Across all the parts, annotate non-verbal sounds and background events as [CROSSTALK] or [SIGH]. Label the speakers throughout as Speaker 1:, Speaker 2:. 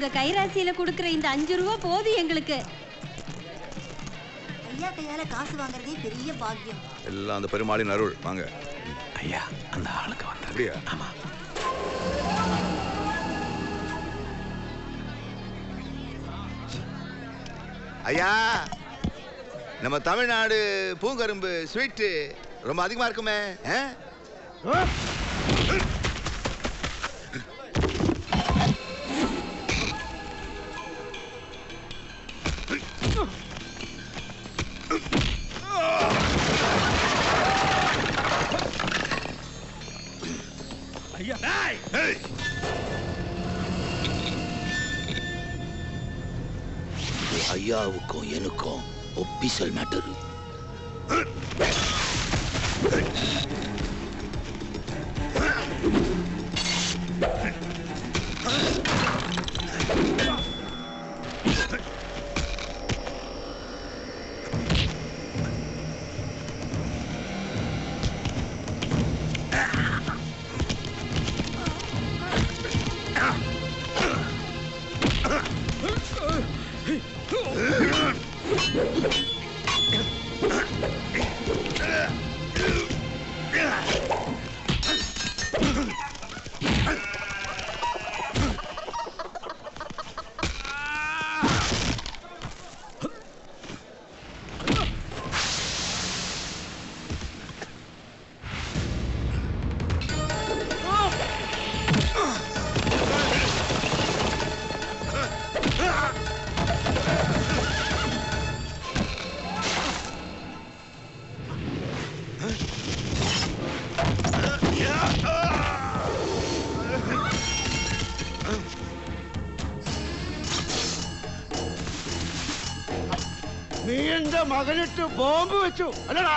Speaker 1: உங்க கைராசியில கொடுக்கிற இந்த அஞ்சு ரூபா போதும் எங்களுக்கு.
Speaker 2: ஐயா கையால காசு வாங்குறதே பெரிய பாக்கியம்.
Speaker 3: எல்லாம் அந்த பெருமாளின் அருள். வாங்க.
Speaker 4: ஐயா அந்த ஆளுக்கு வந்து
Speaker 3: அப்படியா?
Speaker 4: ஆமா.
Speaker 3: ஐயா நம்ம தமிழ்நாடு பூங்கரும்பு ஸ்வீட்டு ரொம்ப அதிகமா இருக்குமே ஆ?
Speaker 5: ஐயாவுக்கும் எனக்கும் ஒப்பிசல் மேட்டர்.
Speaker 6: നീ എന്റെ മകനിട്ട് ബോംബ് വെച്ചു. അല്ലടാ.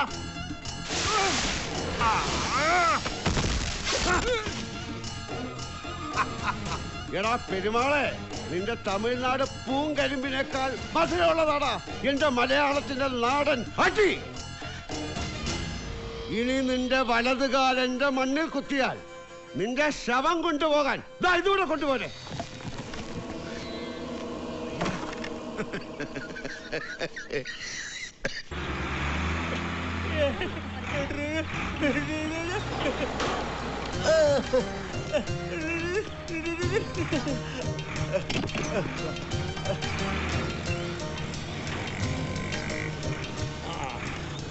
Speaker 6: എടാ പെരുമാളെ നിന്റെ തമിഴ്നാട് പൂങ്കരിമ്പിനേക്കാൾ മധുരമുള്ളതാടാ എന്റെ മലയാളത്തിന്റെ നാടൻ ഹട്ടി ഇനി നിന്റെ വലതുകാൽ മണ്ണിൽ കുത്തിയാൽ നിന്റെ ശവം കൊണ്ടുപോകാൻ. ഇതുകൂടെ കൊണ്ടുപോലെ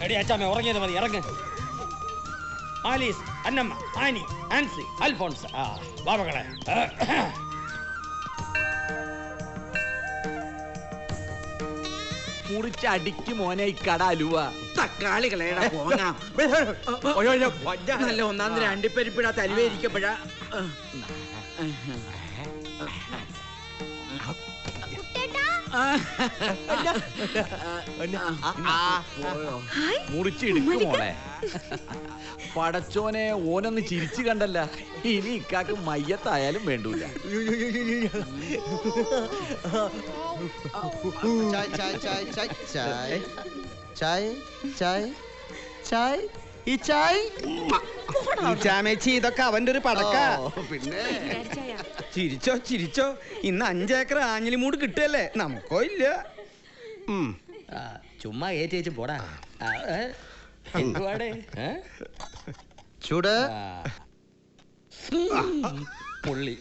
Speaker 7: എടി അച്ചാമ്മ ഉറങ്ങിയത് മതി ഇറങ്ങ്. Alice Annamma Annie Ancy Alphonse. ആ വാ മകളെ
Speaker 4: മുറിച്ച് അടിക്ക് മോനെ ഇക്കട കട അലുവ.
Speaker 8: തക്കാളി കളയടാ പോങ്ങാം നല്ല ഒന്നാം തരം അണ്ടിപ്പരിപ്പിടാത്ത
Speaker 4: പടച്ചോനെ ഓനൊന്ന് ചിരിച്ചു കണ്ടല്ല. ഇനി ഇക്കാക്ക് മയ്യത്തായാലും വേണ്ടൂല.
Speaker 9: ഈ ചായ്.
Speaker 8: ചാമേച്ചി ഇതൊക്കെ അവന്റെ ഒരു പടക്ക.
Speaker 9: പിന്നെ.
Speaker 8: ചിരിച്ചോ ചിരിച്ചോ. ഇന്ന് അഞ്ചേക്കർ ആഞ്ഞിലിമൂട് കിട്ടുകയല്ലേ? നമുക്കോ ഇല്ല.
Speaker 7: ചുമ്മാ കയറ്റി വെച്ച് പോടാ. ഏ? എന്തുവാടേ? ഏ?
Speaker 9: ചൂട്.
Speaker 7: പുള്ളി.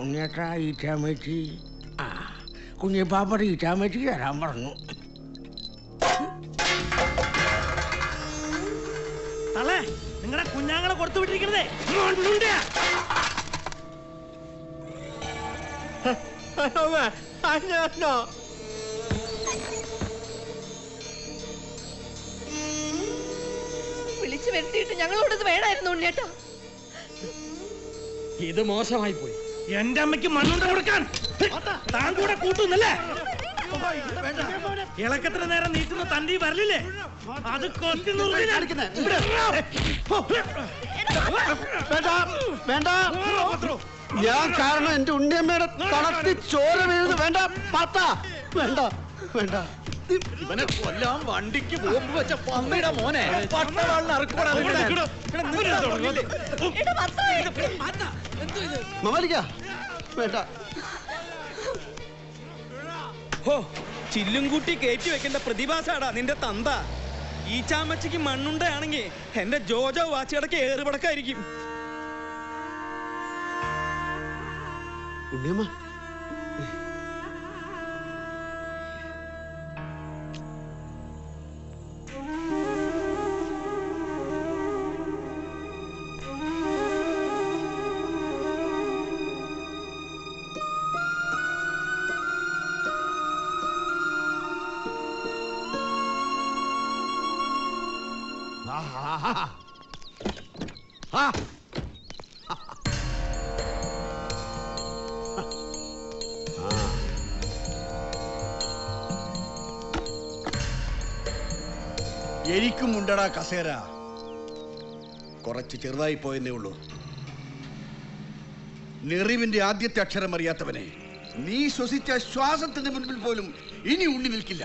Speaker 6: ഉണ്ണിയേട്ടാ ഈറ്റാമേച്ചി ആ കുഞ്ഞിപ്പാപ്പട ഈ ചാമേച്ചി തരാൻ പറഞ്ഞു.
Speaker 8: തള്ളേ
Speaker 7: നിങ്ങളുടെ കുഞ്ഞാങ്ങളെ കൊടുത്തു.
Speaker 8: വിളിച്ചു വരുത്തിയിട്ട് ഞങ്ങളോടത് വേണമായിരുന്നു ഉണ്ണേട്ടാ
Speaker 7: ഇത് മോശമായി പോയി. എന്റെ അമ്മയ്ക്ക് മണ്ണുണ്ട കൊടുക്കാൻ. താൻ കൂടെ കൂട്ടുന്നല്ലേ? ഇളക്കത്ര നേരം നീറ്റുന്ന തണ്ടി വരലില്ലേ? അത് കൊത്തി
Speaker 6: വേണ്ട വേണ്ട. ഞാൻ കാരണം എന്റെ ഉണ്ണിയമ്മയുടെ തണത്തി ചോര വീഴുന്നു. വേണ്ട പാത്ത. വേണ്ട വേണ്ട.
Speaker 10: ഇവനെ കൊല്ലാൻ വണ്ടിക്ക് ബോംബ് വെച്ച പന്നിയുടെ മോനെ. പട്ടവാളിന് അറുക്കോടാ
Speaker 6: മമാലിക്ക വേണ്ട.
Speaker 11: ഹോ ചില്ലും കൂട്ടി കയറ്റി വെക്കേണ്ട പ്രതിഭാസാടാ നിന്റെ തന്ത. ഈ ചാമച്ചയ്ക്ക് മണ്ണുണ്ടയാണെങ്കിൽ എന്റെ ജോജോ വാച്ചിടക്ക് ഏറുപടക്കായിരിക്കും.
Speaker 6: ഉണ്ണിയമ്മ [LAUGHS]
Speaker 12: എനിക്കും ഉണ്ടടാ കസേര. കുറച്ച് ചെറുതായി പോയെന്നേ ഉള്ളൂ. നെറിവിന്റെ ആദ്യത്തെ അക്ഷരം അറിയാത്തവനെ നീ ശ്വസിച്ച ശ്വാസത്തിന്റെ മുൻപിൽ പോലും ഇനി ഉണ്ണി നിൽക്കില്ല.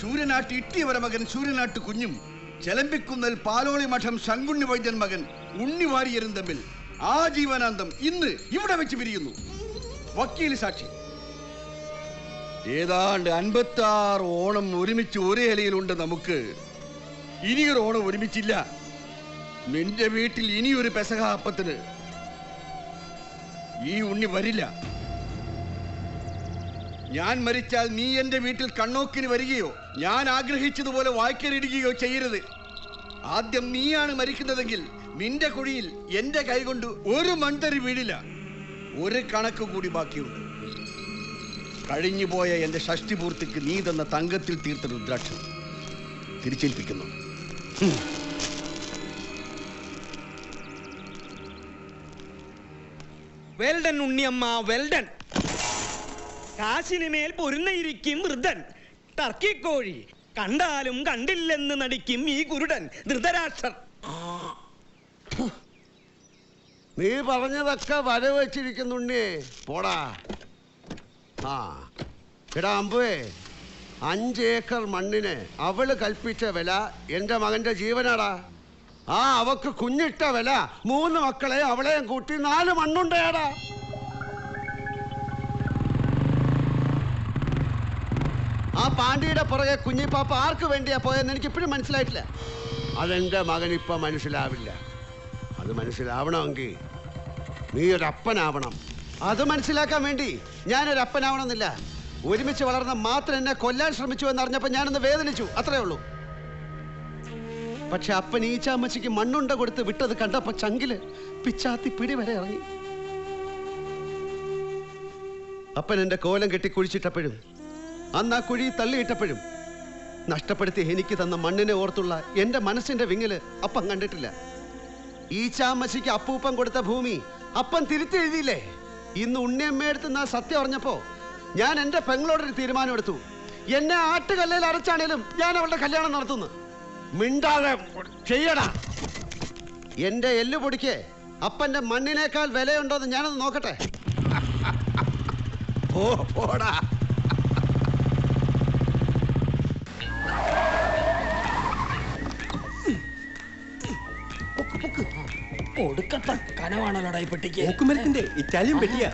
Speaker 12: സൂര്യനാട്ട് ഇട്ടിയവരെ മകൻ സൂര്യനാട്ട് കുഞ്ഞും ചെലമ്പിക്കുന്നൽ പാലോളി മഠം ശങ്കുണ്ണി വൈദ്യൻ മകൻ ഉണ്ണി വാരിയരും തമ്മിൽ ആ ജീവനാന്തം ഇന്ന് ഇവിടെ വെച്ച് പിരിയുന്നു. വക്കീൽ സാക്ഷി. ഏതാണ്ട് അൻപത്തി ആറ് ഓണം ഒരുമിച്ച് ഒരേ ഇലയിലുണ്ട് നമുക്ക്. ഇനിയൊരു ഓണം ഒരുമിച്ചില്ല. നിന്റെ വീട്ടിൽ ഇനിയൊരു പെസക അപ്പത്തിന്. ഈ ഉണ്ണി വരില്ല. ഞാൻ മരിച്ചാൽ നീ എന്റെ വീട്ടിൽ കണ്ണോക്കിന് വരികയോ ഞാൻ ആഗ്രഹിച്ചതുപോലെ വായ്ക്കലിടുകയോ ചെയ്യരുത്. ആദ്യം നീയാണ് മരിക്കുന്നതെങ്കിൽ നിന്റെ കുഴിയിൽ എന്റെ കൈകൊണ്ട് ഒരു മൺതരി വീടില്ല ഒരു കണക്ക് കൂടി ബാക്കിയുണ്ട്. കഴിഞ്ഞുപോയ എന്റെ ഷഷ്ടിപൂർത്തിക്ക് നീ തന്ന തങ്കത്തിൽ തീർത്ത രുദ്രാക്ഷം തിരിച്ചേൽപ്പിക്കുന്നു.
Speaker 11: Well done Unniyamma well done. കാശിന് മേൽ പൊരുന്നയിരിക്കും വൃദ്ധൻ. ടർക്കിക്കോഴി കണ്ടാലും കണ്ടില്ലെന്ന് നടിക്കും ഈ കുരുടൻ ധൃതരാഷ്ട്രർ
Speaker 6: നീ പറഞ്ഞതൊക്കെ വരവച്ചിരിക്കുന്നുണ്ടേ പോടാ. ആ എടാ അമ്പുവേ അഞ്ച് ഏക്കർ മണ്ണിന് അവൾ കൽപ്പിച്ച വില എന്റെ മകന്റെ ജീവനാടാ. ആ അവക്ക് കുഞ്ഞിട്ട വില മൂന്ന് മക്കളെ അവളെയും കൂട്ടി നാല് മണ്ണുണ്ടേടാ ആ പാണ്ഡിയുടെ പുറകെ കുഞ്ഞിപ്പാപ്പ ആർക്ക് വേണ്ടിയാ പോയെന്ന് എനിക്ക് ഇപ്പോഴും മനസ്സിലായിട്ടില്ല. അതെന്റെ മകൻ ഇപ്പൊ മനസ്സിലാവില്ല അത് മനസ്സിലാവണമെങ്കിൽ നീ ഒരപ്പനാവണം അത് മനസ്സിലാക്കാൻ വേണ്ടി ഞാനൊരു അപ്പനാവണമെന്നില്ല. ഒരുമിച്ച് വളർന്ന മാത്രം എന്നെ കൊല്ലാൻ ശ്രമിച്ചു എന്നറിഞ്ഞപ്പോൾ ഞാനൊന്ന് വേദനിച്ചു. അത്രേ ഉള്ളൂ. പക്ഷെ അപ്പൻ ഈച്ചാമ്മച്ചിക്ക് മണ്ണുണ്ട കൊടുത്ത് വിട്ടത് കണ്ടപ്പോ ചങ്കിൽ പിച്ചാത്തി പിടി വരെ ഇറങ്ങി. അപ്പൻ എന്റെ കോലം കെട്ടി കുഴിച്ചിട്ടപ്പോഴും അന്ന് ആ കുഴി തള്ളിയിട്ടപ്പോഴും നഷ്ടപ്പെടുത്തി എനിക്ക് തന്ന മണ്ണിനെ ഓർത്തുള്ള എന്റെ മനസ്സിന്റെ വിങ്ങൽ അപ്പം കണ്ടിട്ടില്ല. ഈ ചാമശിക്ക് അപ്പൂപ്പൻ കൊടുത്ത ഭൂമി അപ്പം തിരുത്തെഴുതിയില്ലേ ഇന്ന് ഉണ്ണിയമ്മയെടുത്ത് നാ സത്യം അറിഞ്ഞപ്പോൾ ഞാൻ എന്റെ പെങ്ങളോടൊരു തീരുമാനമെടുത്തു എന്നെ ആട്ടുകല്ലയിൽ അരച്ചാണേലും ഞാൻ അവളുടെ കല്യാണം നടത്തുന്നു. മിണ്ടാതെ ചെയ്യടാ. എല്ലു പൊടിക്കേ അപ്പന്റെ മണ്ണിനേക്കാൾ വിലയുണ്ടോന്ന് ഞാനൊന്ന് നോക്കട്ടെ. ഓ പോടാ.
Speaker 7: ഒടുക്കത്തെ കനവാണല്ലോടാ ഈ പെട്ടിക്ക്.
Speaker 11: ഓക്കുമരത്തിന്റെ ഇറ്റാലിയൻ പെട്ടിയാ.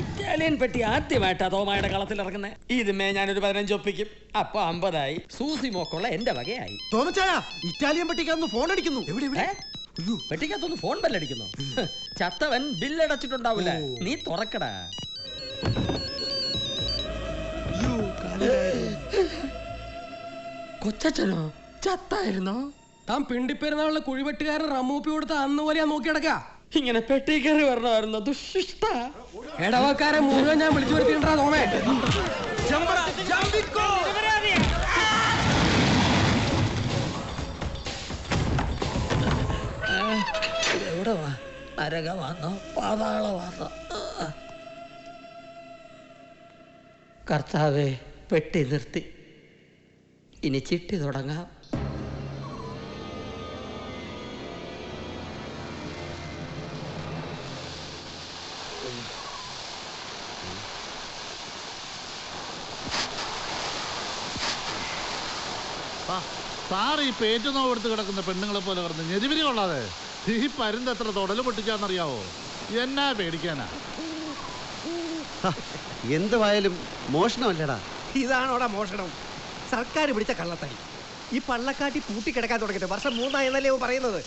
Speaker 7: ഇറ്റാലിയൻ പെട്ടി ആദ്യമായിട്ടാ തോമായുടെ കളത്തിൽ ഇറങ്ങുന്നത് ഇതുമേ ഞാനൊരു പതിനഞ്ച് ഒപ്പിക്കും. അപ്പൊ അമ്പതായി. സൂസി മോക്കുള്ള എന്റെ വകയായി.
Speaker 13: തോമച്ചായ ഇറ്റാലിയൻ പെട്ടിക്കാന്ന് ഫോൺ അടിക്കുന്നു. എവിടെ?
Speaker 7: പെട്ടിക്കകത്തൊന്ന് ഫോൺ ബെല്ലടിക്കുന്നു. ചത്തവൻ ബില്ലടച്ചിട്ടുണ്ടാവില്ല നീ തുറക്കടാ. കൊച്ചച്ഛനോ? ചത്തായിരുന്നോ? താൻ പിണ്ടിപ്പെരുന്നാളിലെ കുഴിവെട്ടുകാരൻ റമ്മൂപ്പി കൊടുത്ത അന്ന് പോലെ ഞാൻ നോക്കി കിടക്ക ഇങ്ങനെ പെട്ടി കയറി വരണമായിരുന്നു. ദുഷിഷ്ട. ഇടവക്കാരെ മുഴുവൻ ഞാൻ വിളിച്ചു വരുത്തിണ്ടാ തോമേ? എവിടെ വാ? നരക വന്നോ? പാതാള വന്നോ? കർത്താവെ പെട്ടി നിർത്തി. ഇനി ചിട്ടി തുടങ്ങാം.
Speaker 14: സാർ ഈ കിടക്കുന്ന പെണ്ണുങ്ങളെ പോലെ കിടന്ന് ഞെരിവിരി കൊള്ളാതെ. ഈ പരുന്ത് എത്ര തൊടൽ പൊട്ടിക്കാന്നറിയാവോ എന്നാ പേടിക്കാനാ?
Speaker 6: എന്തുവായാലും മോഷണമല്ലടാ.
Speaker 15: ഇതാണോടാ മോഷണം? സർക്കാർ പിടിച്ച കള്ളത്തടി. ഈ പള്ളക്കാട്ടി പൂട്ടിക്കിടക്കാൻ തുടങ്ങിയിട്ട് വർഷം മൂന്നായെന്നല്ലേ പറയുന്നത്?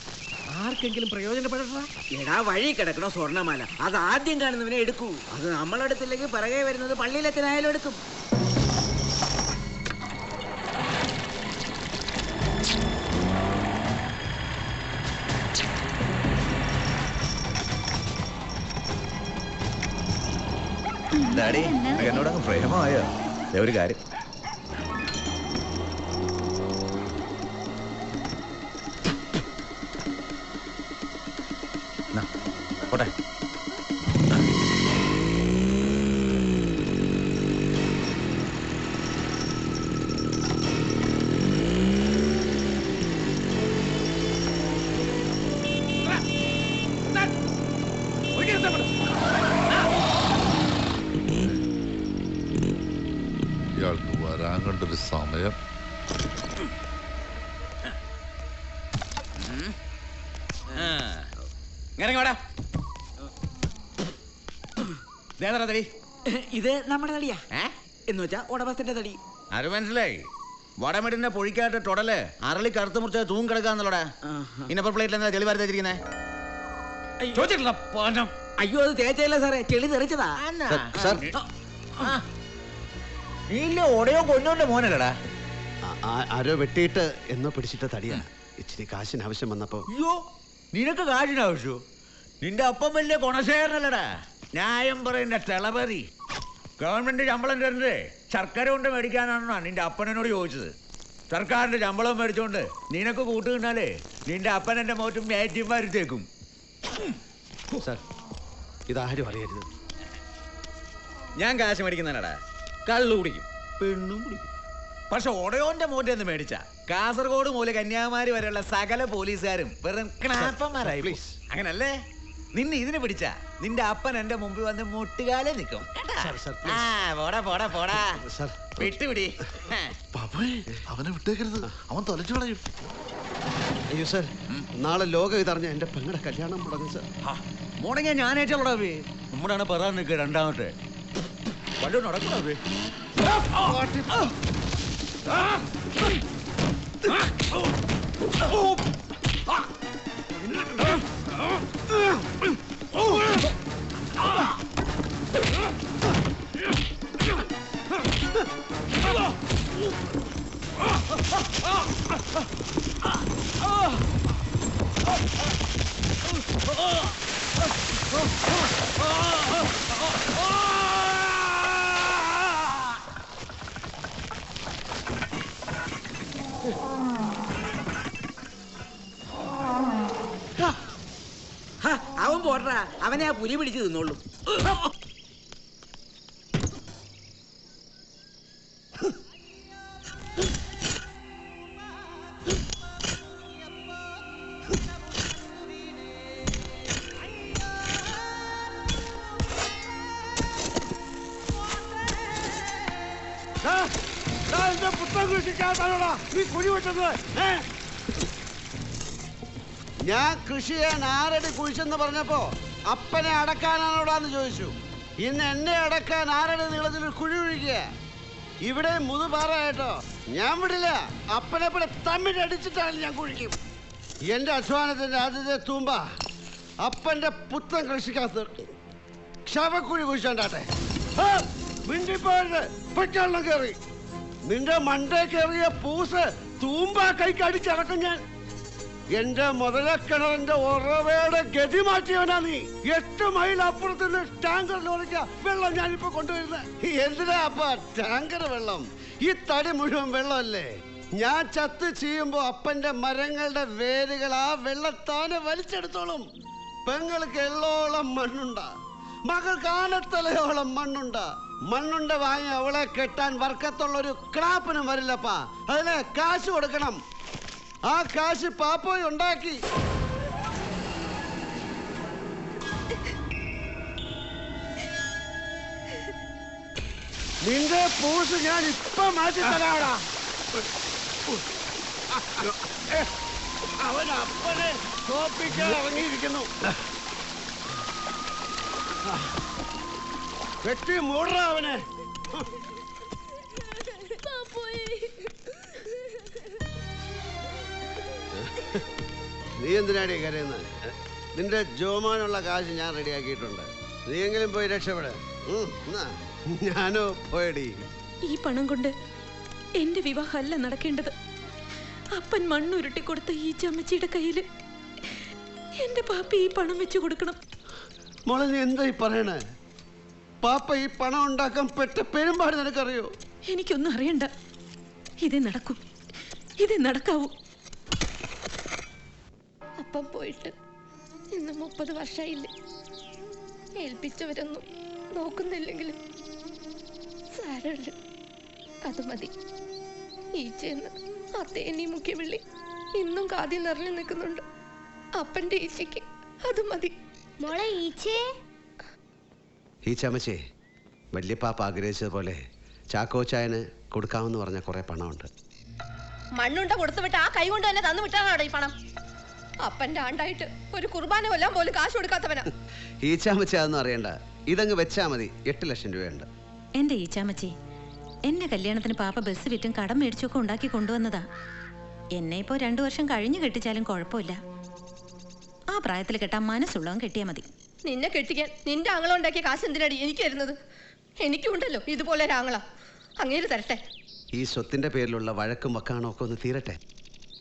Speaker 15: ആർക്കെങ്കിലും പ്രയോജനപ്പെടാ
Speaker 1: എടാ വഴി കിടക്കണ സ്വർണമാല? അത് ആദ്യം കാണുന്നവനെ എടുക്കൂ. അത് നമ്മളെടുത്തില്ലെങ്കിൽ പിറകെ വരുന്നത് പള്ളിയിലെത്തിനായാലും എടുക്കും.
Speaker 4: ഡാഡി എന്നോടങ്ങ് പ്രേമമായോ? ഒരു കാര്യം.
Speaker 10: തടി?
Speaker 1: ഇത് നമ്മുടെ തടിയാ. എന്ന് വെച്ചാ ഉടമസ്ഥന്റെ തടി.
Speaker 4: അത് മനസ്സിലായി? വടമെടിന്റെ പൊഴിക്കായിട്ട് ടൊടൽ അരളി കറുത്ത് മുറിച്ച തൂങ്ങി കിടക്കാന്നുള്ളടാ ഇന്നപ്പോ പ്ലേറ്റിൽ എന്താ ചെളി വാരി തേച്ചിരിക്കുന്നേ?
Speaker 1: അയ്യോ. അത് തേച്ചല്ല സാറേ. ചെളി തെറിച്ചതാ.
Speaker 6: സാർ
Speaker 4: നീല്ലേ ഒടയോ കൊന്നോന്റെ മോനല്ലടാ?
Speaker 6: ആരോ വെട്ടിയിട്ട് എന്നോ പിടിച്ചിട്ട തടിയാ. ഇച്ചിരി കാശിന് ആവശ്യം വന്നപ്പോ
Speaker 4: അയ്യോ നിനക്ക് കാശിനാവശ്യോ? നിന്റെ അപ്പം വലിയ ഗുണശേഖരനല്ലടാ. ന്യായം പറയുന്ന തിളപതി ഗവൺമെന്റ് ശമ്പളം തരുന്നത് ശർക്കര കൊണ്ട് മേടിക്കാനാണെന്നാണ് നിന്റെ അപ്പനോട് ചോദിച്ചത്. സർക്കാരിന്റെ ശമ്പളം മേടിച്ചോണ്ട് നിനക്ക് കൂട്ടുകിട്ടാലേ നിന്റെ അപ്പൻ എന്റെ മോറ്റും വരുത്തേക്കും.
Speaker 6: സാർ ഇതാരും അറിയരുത്.
Speaker 10: ഞാൻ കാശ് മേടിക്കുന്നതിനടാ കള്ളു കുടിക്കും.
Speaker 4: പെണ്ണും കുടിക്കും. പക്ഷെ ഒടയോന്റെ മോറ്റെന്ന് മേടിച്ച. കാസർഗോഡ് മുതൽ കന്യാകുമാരി വരെയുള്ള സകല പോലീസുകാരും വെറും ക്ലാപ്പന്മാരായി പോയി. അങ്ങനല്ലേ? നിന്നെ ഇതിന് പിടിച്ച? നിന്റെ അപ്പൻ എന്റെ മുമ്പിൽ വന്ന് മുട്ടുകാലെ നിൽക്കും. ആ പോടാ പോടാ പോടാ. വിട്ടുപിടി.
Speaker 14: അവനെ വിട്ടേക്കരുത്. അവൻ തൊലച്ചു കളയും.
Speaker 6: അയ്യോ സാർ നാളെ ലോകം ഇതറിഞ്ഞ എന്റെ പെങ്ങളുടെ കല്യാണം മുടങ്ങും സാർ
Speaker 4: മുടങ്ങിയ ഞാൻ ഏറ്റോടാ നമ്മുടെയാണ് പറയാൻ നിൽക്കുക രണ്ടാമത്തെ. വല്ലതും നടക്കണോ
Speaker 1: ഹ, അവനെ ആ പുലി പിടിച്ച് തിന്നോളൂ.
Speaker 6: ഞാൻ കൃഷി ചെയ്യാൻ ആരടി കുഴിച്ചെന്ന് പറഞ്ഞപ്പോ അപ്പനെ അടക്കാനാണോടാന്ന് ചോദിച്ചു. ഇന്ന് എന്നെ അടക്കാൻ ആരുടെ നീളത്തിൽ ഒരു കുഴി ഒഴിക്കുക? ഇവിടെ മുതുപാറ കേട്ടോ. ഞാൻ വിടില്ല. അപ്പനെ പോലെ തമ്മിലടിച്ചിട്ടാണ് ഞാൻ കുഴിക്കും. എന്റെ അധ്വാനത്തിന്റെ ആദ്യത്തെ തൂമ്പ അപ്പന്റെ പുത്തൻ കൃഷിക്കകത്ത് ക്ഷവക്കുഴി കുഴിച്ചോണ്ടാട്ടെ. മിണ്ടിപ്പോയത് കയറി. നിന്റെ മണ്ടേ കയറിയ പൂസ് തൂമ്പ കൈക്ക് അടിച്ചടക്കും ഞാൻ. എന്റെ മുതലക്കിണറിന്റെ ഉറവയുടെ ഗതി മാറ്റിയവനാ നീ. എട്ട് മൈൽ അപ്പുറത്ത് നിന്ന് ടാങ്കർ ലോറിക്ക വെള്ളം ഞാനിപ്പോ കൊണ്ടുവരുന്നത് എന്തിനാ അപ്പ ടാങ്കർ വെള്ളം? ഈ തടി മുഴുവൻ വെള്ളമല്ലേ? ഞാൻ ചത്ത് ചെയ്യുമ്പോ അപ്പന്റെ മരങ്ങളുടെ വേരുകൾ ആ വെള്ളത്താനെ വലിച്ചെടുത്തോളും. പെങ്ങൾക്ക് എള്ളോളം മണ്ണുണ്ട. മകൾക്ക് ആനത്തലയോളം മണ്ണുണ്ട. മണ്ണുണ്ട വാങ്ങി അവളെ കെട്ടാൻ വർക്കത്തുള്ള ഒരു ക്ലാപ്പിനും വരില്ലപ്പാ. അതിന് കാശ് കൊടുക്കണം. ആ കാശ് പാപ്പോയി ഉണ്ടാക്കി. നിന്റെ പൂസ് ഞാൻ ഇപ്പൊ മാറ്റി തരാടാ. അവൻ അപ്പനെ തോപ്പിക്കാൻ ഇറങ്ങിയിരിക്കുന്നു. വെട്ടി മൂടറ അവനെ. നീ എന്തിനാടി കരയുന്നത്? നിന്റെ ജോമാനുള്ള കാശ് ഞാൻ റെഡിയാക്കിയിട്ടുണ്ട്. നീയെങ്കിലും പോയി രക്ഷപ്പെട്. ഞാനോ പോയടി.
Speaker 8: ഈ പണം കൊണ്ട് എന്റെ വിവാഹമല്ല നടക്കേണ്ടത്. അപ്പൻ മണ്ണുരുട്ടി കൊടുത്ത ഈ ചമ്മച്ചിയുടെ കയ്യിൽ എന്റെ പാപ്പ ഈ പണം വെച്ച് കൊടുക്കണം.
Speaker 6: മോളെ നീ എന്തായി പറയണേ? പാപ്പ ഈ പണം ഉണ്ടാക്കാൻ പെട്ട പെരുമ്പാട് നിനക്കറിയോ?
Speaker 8: എനിക്കൊന്നും അറിയണ്ട. ഇതേ നടക്കും. ഇതേ നടക്കാവൂ. അപ്പം പോയിട്ട് ഇന്ന് മുപ്പത് വർഷമായില്ലേ? ഏൽപ്പിച്ചവരൊന്നും നോക്കുന്നില്ലെങ്കിലും സാരമില്ല. അത് മതി. ഈച്ചയെന്ന് ആ തേനി മുഖ്യ വിളി ഇന്നും കാതി നിറഞ്ഞു നിൽക്കുന്നുണ്ട്. അപ്പന്റെ ഈച്ചയ്ക്ക് അത് മതി.
Speaker 2: മോളെ ഈച്ചേ?
Speaker 6: ഈ ചമച്ചേ വലിയ പോലെ ആഗ്രഹിച്ചതുപോലെ ചാക്കോച്ചായന് കൊടുക്കാമെന്ന് പറഞ്ഞ കുറെ പണമുണ്ട്.
Speaker 8: മണ്ണുണ്ട കൊടുത്തു വിട്ട് ആ കൈ കൊണ്ട് തന്നെ തന്നു വിട്ടാണോ ഈ പണം? അപ്പന്റെ ആണ്ടായിട്ട് ഒരു കുർബാന കൊല്ലാൻ പോലും കാശ് കൊടുക്കാത്തവനാ. [LAUGHS]
Speaker 6: ഈ അതൊന്നും അറിയണ്ട. ഇതങ്ങ് വെച്ചാ മതി. എട്ട് ലക്ഷം രൂപയുണ്ട്.
Speaker 9: എന്റെ ഈച്ചാമച്ചി എന്റെ കല്യാണത്തിന് പാപ്പ ബസ് വിറ്റും കടം മേടിച്ചൊക്കെ ഉണ്ടാക്കി കൊണ്ടുവന്നതാ. എന്നെ ഇപ്പോ രണ്ടു വർഷം കഴിഞ്ഞു കെട്ടിച്ചാലും കുഴപ്പമില്ല. ആ പ്രായത്തിൽ കെട്ടാൻ മനസ്സുള്ളവൻ കെട്ടിയാ മതി.
Speaker 8: നിന്നെ കെട്ടിക്കാൻ നിന്റെ ആങ്ങള ഉണ്ടാക്കിയ കാശ് എന്തിനടി എനിക്ക് തരുന്നത്? എനിക്കുണ്ടല്ലോ ഇതുപോലെ ഒരാങ്ങള. അങ്ങേര് തരട്ടെ.
Speaker 6: ഈ സ്വത്തിന്റെ പേരിലുള്ള വഴക്കും വക്കാണോ ഒക്കെ ഒന്ന് തീരട്ടെ.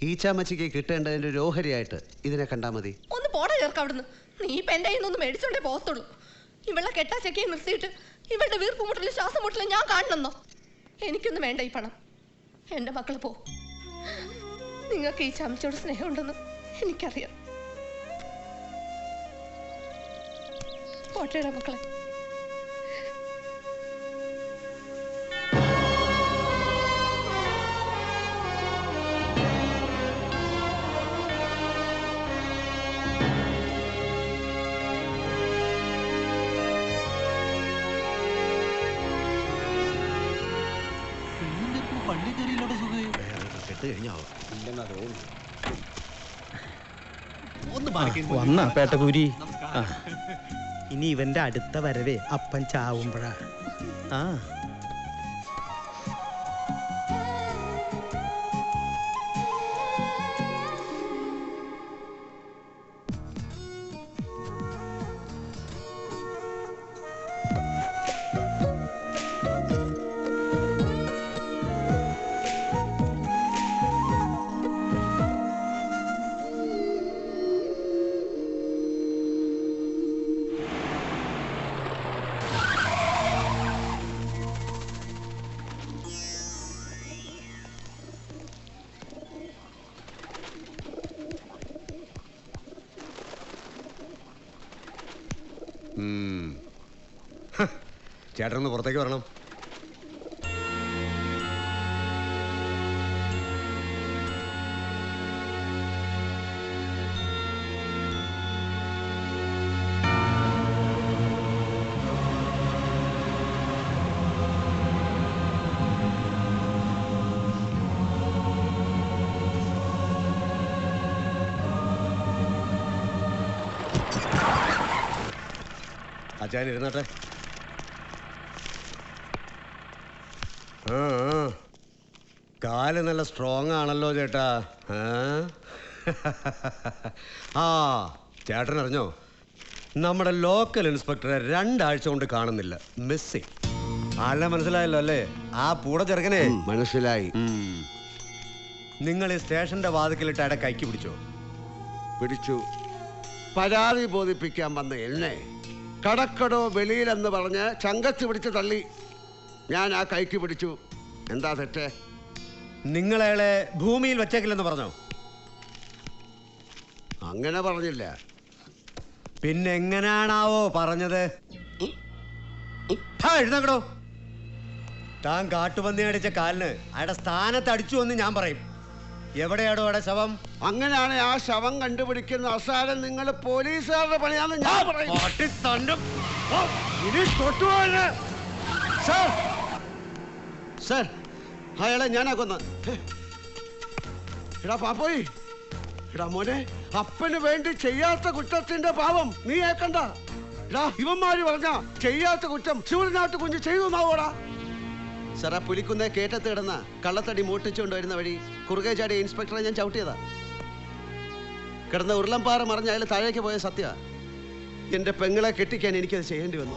Speaker 6: ഈ ചാമച്ചിക്ക് കിട്ടേണ്ടതിന്റെ ഒരു ഓഹരിയായിട്ട് ഇതിനെ കണ്ടാ മതി.
Speaker 8: ഒന്ന് പോടാ ചേർക്ക അവിടുന്ന്. നീ ഇപ്പൊ എന്റെ കയ്യിൽ നിന്ന് മേടിച്ചോണ്ടേ പോകത്തുള്ളൂ. ഇവളെ കെട്ടാ ചെക്കയെ നിർത്തിയിട്ട് ഇവളുടെ വീർപ്പ് മുട്ടലും ശ്വാസം മുട്ടലും ഞാൻ കാണണമെന്നോ എനിക്കൊന്നും വേണ്ട ഈ പണം. എന്റെ മക്കൾ പോ. നിങ്ങൾക്ക് ഈ ചമച്ചോട് സ്നേഹമുണ്ടെന്ന് എനിക്കറിയാം. പോട്ടേടാ മക്കളെ.
Speaker 16: വന്നാ പേട്ടകൂരി ഇനി ഇവന്റെ അടുത്ത വരവേ അപ്പൻ ചാവുമ്പോഴാ. ആ.
Speaker 17: ചേട്ടനൊന്ന് പുറത്തേക്ക് വരണം. അച്ഛൻ ഇരുന്നട്ടെ ആ ആ. കാൽ നല്ല സ്ട്രോങ് ആണല്ലോ ചേട്ടാ. ആ? ചേട്ടൻ അറിഞ്ഞോ? നമ്മുടെ ലോക്കൽ ഇൻസ്പെക്ടറെ രണ്ടാഴ്ച കൊണ്ട് കാണുന്നില്ല. മിസ്സിങ് ആളെ മനസ്സിലായല്ലോ അല്ലേ? ആ പൂട ചെറുക്കനെ.
Speaker 6: മനസ്സിലായി.
Speaker 17: നിങ്ങൾ ഈ സ്റ്റേഷന്റെ വാതിക്കലിട്ട് അയാളെ കൈക്ക് പിടിച്ചോ?
Speaker 6: പിടിച്ചു. പരാതി ബോധിപ്പിക്കാൻ വന്ന എന്നെ കടക്കടോ വെളിയിലെന്ന് പറഞ്ഞ് ചങ്കത്ത് പിടിച്ച് തള്ളി. ഞാൻ ആ കൈക്ക് പിടിച്ചു. എന്താ തെറ്റ്?
Speaker 17: നിങ്ങൾ അയാളെ ഭൂമിയിൽ വെച്ചേക്കില്ലെന്ന് പറഞ്ഞോ?
Speaker 6: അങ്ങനെ പറഞ്ഞില്ല.
Speaker 17: പിന്നെ എങ്ങനെയാണാവോ പറഞ്ഞത്? ഹാ, എഴുന്നേക്കടോ. താൻ കാട്ടുപന്നി അടിച്ച കാലിന് അയാളുടെ സ്ഥാനത്ത് അടിച്ചു എന്ന് ഞാൻ പറയും. എവിടെയാടോ അവിടെ ശവം?
Speaker 6: അങ്ങനെയാണ് ആ ശവം കണ്ടുപിടിക്കുന്ന അവസാനം നിങ്ങൾ പോലീസുകാരുടെ പണിയാന്ന് ഞാൻ പറയും. ഇനി തൊട്ടുപോകരുത്. സാർ. സാർ അയാളെ ഞാനാ കൊന്ന. എടാ പാപ്പോയി. മോനെ അപ്പന് വേണ്ടി ചെയ്യാത്ത കുറ്റത്തിന്റെ പാവം നീ ഏക്കണ്ട എടാ ഇവന്മാര് പറഞ്ഞ ചെയ്യാത്ത കുറ്റം ശിവനാട്ട് കുഞ്ഞ് ചെയ്തു നാവോടാ സാറാ പുലിക്കുന്ന കേറ്റത്ത് കിടന്ന കള്ളത്തടി മൂട്ടിച്ചുകൊണ്ട് വരുന്ന വഴി കുറുകെ ചാടി ഇൻസ്പെക്ടറെ ഞാൻ ചവിട്ടിയതാ. കിടന്ന ഉരുളംപാറ മറിഞ്ഞ അയാൾ താഴേക്ക് പോയ സത്യ എന്റെ പെങ്ങളെ കെട്ടിക്കാൻ എനിക്കത് ചെയ്യേണ്ടി വന്നു.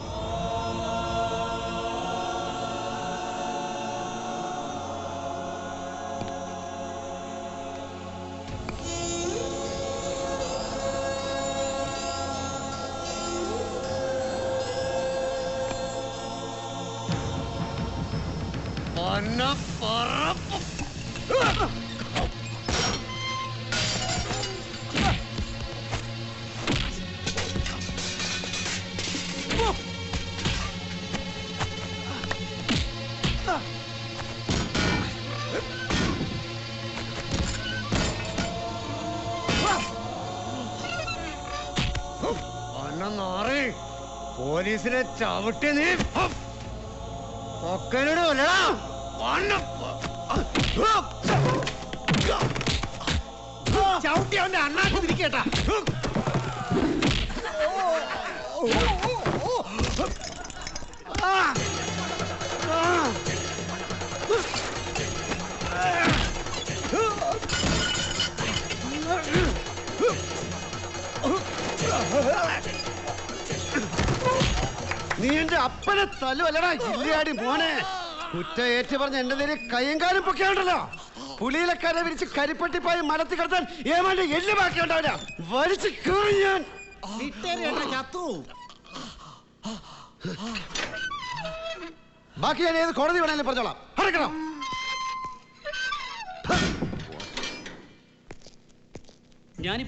Speaker 17: പോലീസിനെ ചവിട്ടി നീ. പൊക്കനോട് കൊല്ലടാ.
Speaker 15: ചവിട്ടി അവന്റെ അണ്ണാക്ക് തിരിക്കേട്ടാ
Speaker 6: നീ എന്റെ അപ്പനെ തല്ലുവല്ലടാ ഇല്ലാടി മോനെ. കുറ്റ ഏറ്റു പറഞ്ഞ എന്റെ നേരെ കയ്യങ്കാലും പൊക്കിയാണ്ടല്ലോ. പുലിയിലെ കര വിരിച്ച് കരിപ്പട്ടിപ്പായി മലത്തി കിടത്താൻ ഏമാണ്ട് എല്ല് ബാക്കിയുണ്ടാവില്ല വലിച്ചു കീറി ഞാൻ. ബാക്കി ഞാൻ ഏത് കോടതി വേണമെങ്കിലും പറഞ്ഞോളാം. അടക്കണം